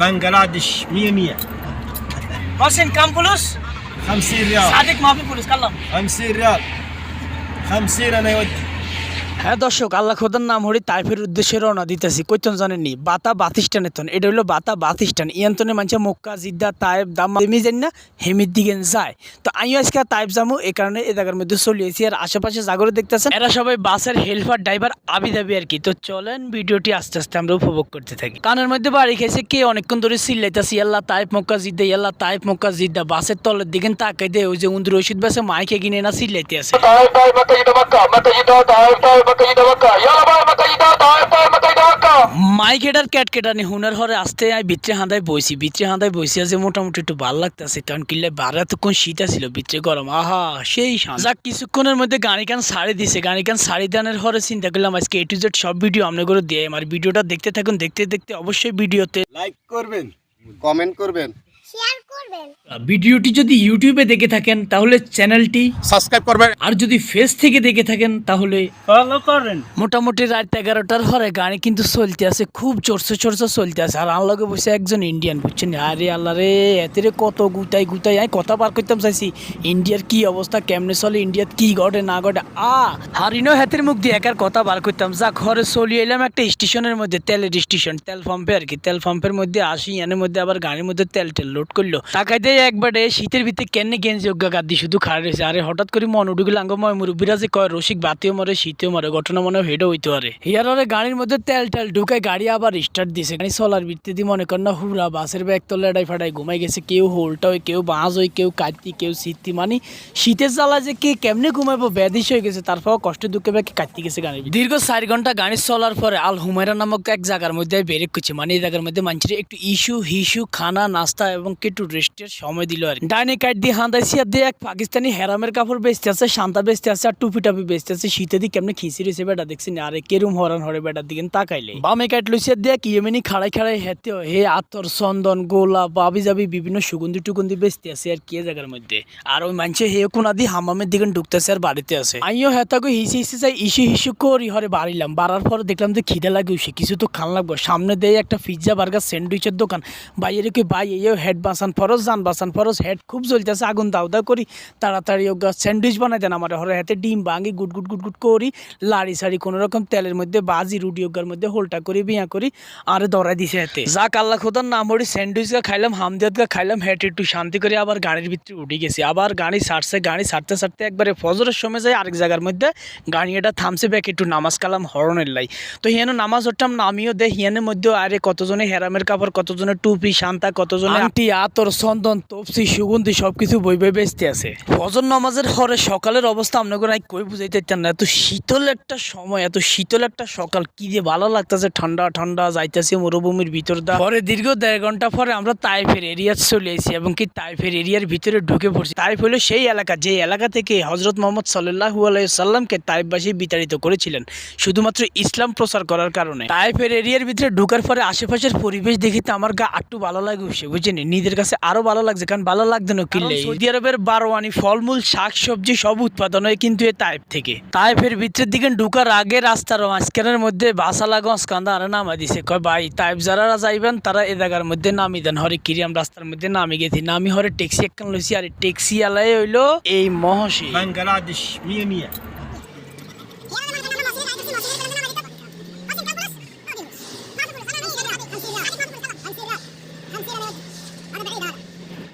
بنجلاديش 100 100 محسن كم فلوس؟ 50 ريال. صادق ما في فلوس كلم 50 ريال. 50 أنا يودي. হ্যাঁ দর্শক, আল্লাহ খোদার নাম হরি তাইফের উদ্দেশ্যে রওনা দিতেছি। কইতন জানেননি বাতা বাতিস্টানের তন এটা হলো বাতা বাতিস্টান ইয়ান্তনে মানুষের মক্কা, জিদ্দা তাইব দাম হেমি জানি না, হেমির দিকে যায়। তো আমিও আজকে তাইব যাব এই কারণে এ জায়গার মধ্যে চলিয়েছি আর আশেপাশে জাগরে দেখতেছেন, এরা সবাই বাসের হেল্পার ড্রাইভার আবি দাবি আর কি। তো চলেন ভিডিওটি আস্তে আস্তে আমরা উপভোগ করতে থাকি। কানের মধ্যে বাড়ি খেয়েছে কে? অনেকক্ষণ ধরে চিল্লাইতেছি আল্লাহ তাইপ মক্কা, জিদ্দা ইয়াল্লাহ তাইপ মক্কা, জিদ্দা। বাসের তলের দিকে তাকাই দে ওই যে উন্দুর রশিদ বাসে মাইকে কিনে না চিল্লাইতে আছে। Taif, Taif, Makkah, Jeddah, Makkah. Makkah, Jeddah, Taif, Taif, Makkah, Jeddah, Makkah. Yalla, bhai, Makkah, Jeddah, Taif, Taif, Makkah, Jeddah, Makkah. Mic এটার ক্যাট কেটানি হুনার হরে আসতে আই ভিতরে হাঁদায় বইছি ভিতরে হাঁদায় বইছি আছে মোটামুটি একটু ভালো লাগতেছে কারণ কিনলে বারা তখন শীত ছিল ভিতরে গরম আহা সেই শান্তি। যাক কিছুক্ষণের মধ্যে গাড়ি কান সারি দিছে গাড়ি কান সারি দানের হরে চিন্তা করলাম আজকে এ টু জেড সব ভিডিও আপনি করে দিয়ে আমার ভিডিওটা দেখতে থাকুন দেখতে দেখতে অবশ্যই ভিডিওতে লাইক করবেন কমেন্ট করবেন করবেন। ভিডিওটি যদি ইউটিউবে দেখে থাকেন তাহলে চ্যানেলটি সাবস্ক্রাইব করবেন। আর যদি ফেস থেকে দেখে থাকেন তাহলে ফলো করেন। মোটামুটি রাত এগারোটার হরে গাড়ি কিন্তু চলতে আছে খুব চড়ছে চড়ছে চলতে আছে। আর আল্লাহকে বসে একজন ইন্ডিয়ান বুঝছেন? আরে আল্লাহ রে এতে কত গুতাই গুতাই। আমি কথা বার করতাম চাইছি ইন্ডিয়ার কি অবস্থা কেমনে চলে ইন্ডিয়ার কি ঘটে না ঘটে? আ হারিনো হাতের মুখ দিয়ে একার কথা বার করতাম। যা ঘরে চলি এলাম একটা স্টেশনের মধ্যে তেলের স্টেশন তেল পাম্পে আর কি। তেল পাম্পের মধ্যে আসি এনের মধ্যে আবার গাড়ির মধ্যে তেল টেল লোড করল। দিয়ে একবারে শীতের ভিতরে কেন গেঞ্জি অজ্ঞা গাদি শুধু খাড়া রয়েছে। আরে হঠাৎ করে মন উঠে গেল আঙ্গময় মুরব্বীরা যে কয়, রসিক বাতিও মরে, শীতেও মরে, ঘটনা মনে হেডও হইতে পারে। হিয়ার আরে গাড়ির মধ্যে তেল টেল ঢুকায় গাড়ি আবার স্টার্ট দিছে। গাড়ি চলার ভিত্তি দিয়ে মনে কর না হুরা বাসের ব্যাগ তো এডাই ফাটাই ঘুমাই গেছে। কেউ হোলটা হয় কেউ বাঁশ হয় কেউ কাটতি কেউ সিদ্ধি মানে। শীতের জ্বালা যে কে কেমনে ঘুমাইবো ব্যাধিস হয়ে গেছে। তারপর কষ্ট দুঃখে ব্যাগ কাটতে গেছে গাড়ি দীর্ঘ চার ঘণ্টা গাড়ি চলার পরে আল হুমায়রা নামক এক জায়গার মধ্যে বেরেক করছে মানে এই জায়গার মধ্যে মানুষের একটু ইস্যু, হিসু, খানা, নাস্তা এবং একটু রেস্টের সময় দিল আর। ডাইনে কাট দিয়ে হাঁদাইছি আর দিয়ে এক পাকিস্তানি হেরামের কাপড় বেচতে আছে শান্তা বেচতে আছে আর টুপি টাপি বেচতে আছে শীতে দিয়ে কেমনে খিচি রয়েছে বেটা, দেখছি না। আরে কেরুম হরান হরে বেটার দিকে তাকাইলে। বামে কাট লুইছে দিয়ে কি খাড়াই খাড়াই হেতে হে আতর, চন্দন, গোলাপ বাবি যাবি বিভিন্ন সুগন্ধি টুগন্ধি বেচতে আছে আর কি জায়গার মধ্যে। আর ওই মানুষে হে কোনা হামামের দিকে ঢুকতেছে আর বাড়িতে আছে আমিও হেতাকে হিসি হিসি চাই, ইসু হিসু করি হরে বাড়িলাম। বাড়ার পর দেখলাম যে খিদে লাগে উসে, কিছু তো খান লাগবে। সামনে দেয় একটা পিৎজা বার্গার স্যান্ডউইচের দোকান। বাইরে কি ভাই এই হেড বাসান ফরজ যান বাসান, ফরজ হেড খুব জ্বলতেছে, আগুন দাও দাও করি। তাড়াতাড়ি স্যান্ডউইচ বানাই দেন আমার, হরে হাতে ডিম ভাঙি, গুট গুট গুট গুট করি, লাড়ি সাড়ি কোনো রকম তেলের মধ্যে বাজি রুটি ওগার মধ্যে হোলটা করি, বিয়া করি, আর দরাই দিছে হাতে। যাক আল্লাহ খোদার নাম হরি স্যান্ডউইচ গা খাইলাম হামদিয়াত গা খাইলাম, হেঁটে একটু শান্তি করে আবার গাড়ির ভিতরে উঠে গেছি। আবার গাড়ি ছাড়ছে, গাড়ি ছাড়তে ছাড়তে একবারে ফজরের সময় যায় আরেক জায়গার মধ্যে গাড়ি এটা থামছে, ব্যাক একটু নামাজ কালাম হরণের লাই। তো হিয়ানো নামাজ ওঠাম নামিও দে, হিয়ানের মধ্যে আরে কতজনে হেরামের কাপড় কতজনের টুপি, শান্তা, কতজনে আংটি আতর চন্দন, তপসি, সুগন্ধি সবকিছু বই বই বেচতে আছে। ফজর নামাজের হরে সকালের অবস্থা আপনাকে নাই কই বুঝাইতে চান না। এত শীতল একটা সময়, এত শীতল একটা সকাল। কি যে ভালো লাগতেছে, ঠান্ডা ঠান্ডা যাইতেছে মরুভূমির ভিতর দা। পরে দীর্ঘ দেড় ঘণ্টা পরে আমরা তাইফের এরিয়া চলে এসেছি এবং কি তাইফের এরিয়ার ভিতরে ঢুকে পড়ছি। তাইফ হলো সেই এলাকা, যে এলাকা থেকে হজরত মোহাম্মদ সাল্লাহু আলাইসাল্লামকে তাইফবাসী বিতাড়িত করেছিলেন। শুধুমাত্র ইসলাম প্রচার করার কারণে। তাইফের এরিয়ার ভিতরে ঢুকার পরে আশেপাশের পরিবেশ দেখিতে আমার গা আটটু ভালো লাগে উঠছে বুঝছেন? নিজের কাছে আরও আরও ভালো লাগছে কারণ ভালো লাগছে না কিনলে। সৌদি আরবের বারোয়ানি ফলমূল শাক সবজি সব উৎপাদন হয় কিন্তু এই তাইপ থেকে। তাইপের ভিতরের দিকে ঢুকার আগে রাস্তার মাঝখানের মধ্যে বাসা লাগস কান্দা আর নামা দিছে। কয় ভাই তাইপ যারা যাইবেন তারা এ জায়গার মধ্যে নামি দেন। হরে কিরিয়াম রাস্তার মধ্যে নামি গেছি। নামি হরে ট্যাক্সি একখান লইছি আর ট্যাক্সি আলাই হইল এই মহসি